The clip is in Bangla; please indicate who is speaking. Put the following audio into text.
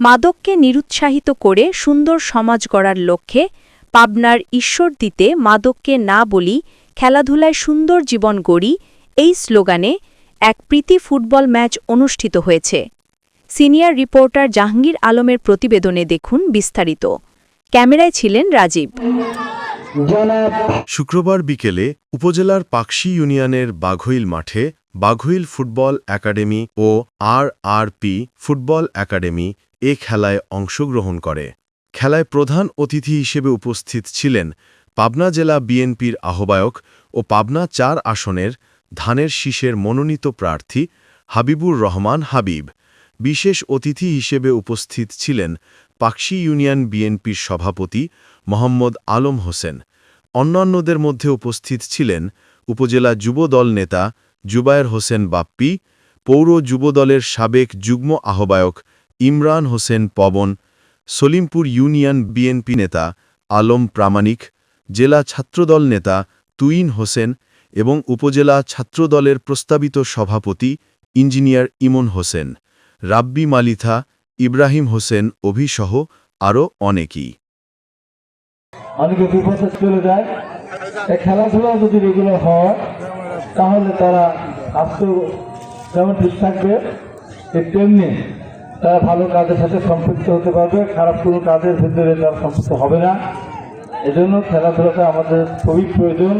Speaker 1: মাদককে নিরুৎসাহিত করে সুন্দর সমাজ গড়ার লক্ষ্যে পাবনার ঈশ্বর দিতে মাদককে না বলি খেলাধুলায় সুন্দর জীবন গড়ি এই স্লোগানে এক প্রীতি ফুটবল ম্যাচ অনুষ্ঠিত হয়েছে। সিনিয়র রিপোর্টার জাহাঙ্গীর আলমের প্রতিবেদনে দেখুন বিস্তারিত। ক্যামেরায় ছিলেন রাজীব।
Speaker 2: শুক্রবার বিকেলে উপজেলার পাকশি ইউনিয়নের বাঘইল মাঠে বাঘইল ফুটবল একাডেমি ও R R P football academy এ খেলায় অংশগ্রহণ করে। খেলায় প্রধান অতিথি হিসেবে উপস্থিত ছিলেন পাবনা জেলা বিএনপির আহ্বায়ক ও পাবনা চার আসনের ধানের শীষের মনোনীত প্রার্থী হাবিবুর রহমান হাবিব। বিশেষ অতিথি হিসেবে উপস্থিত ছিলেন পাকশি ইউনিয়ন বিএনপির সভাপতি মোহাম্মদ আলম হোসেন। অন্যান্যদের মধ্যে উপস্থিত ছিলেন উপজেলা যুবদল নেতা জুবায়ের হোসেন বাপ্পি, পৌর যুবদলের সাবেক যুগ্ম আহ্বায়ক ইমরান হোসেন পবন, সলিমপুর ইউনিয়ন বিএনপি নেতা আলম প্রামাণিক, জেলা ছাত্রদল নেতা তুইন হোসেন এবং উপজেলা ছাত্রদলের প্রস্তাবিত সভাপতি ইঞ্জিনিয়ার ইমন হোসেন, রাব্বি মালিথা, ইব্রাহিম হোসেন অভিসহ আরও অনেকেই।
Speaker 3: চলে যায় খেলাধুলা যদি রেগুলার হয় তাহলে তারা স্বাস্থ্য যেমন ঠিক থাকবে তেমনি তারা ভালো কাজের সাথে সম্পৃক্ত হতে পারবে, খারাপ কোনো কাজের ভিতরে তারা সম্পৃক্ত হবে না। এজন্য খেলাধুলাটা আমাদের খুবই প্রয়োজন।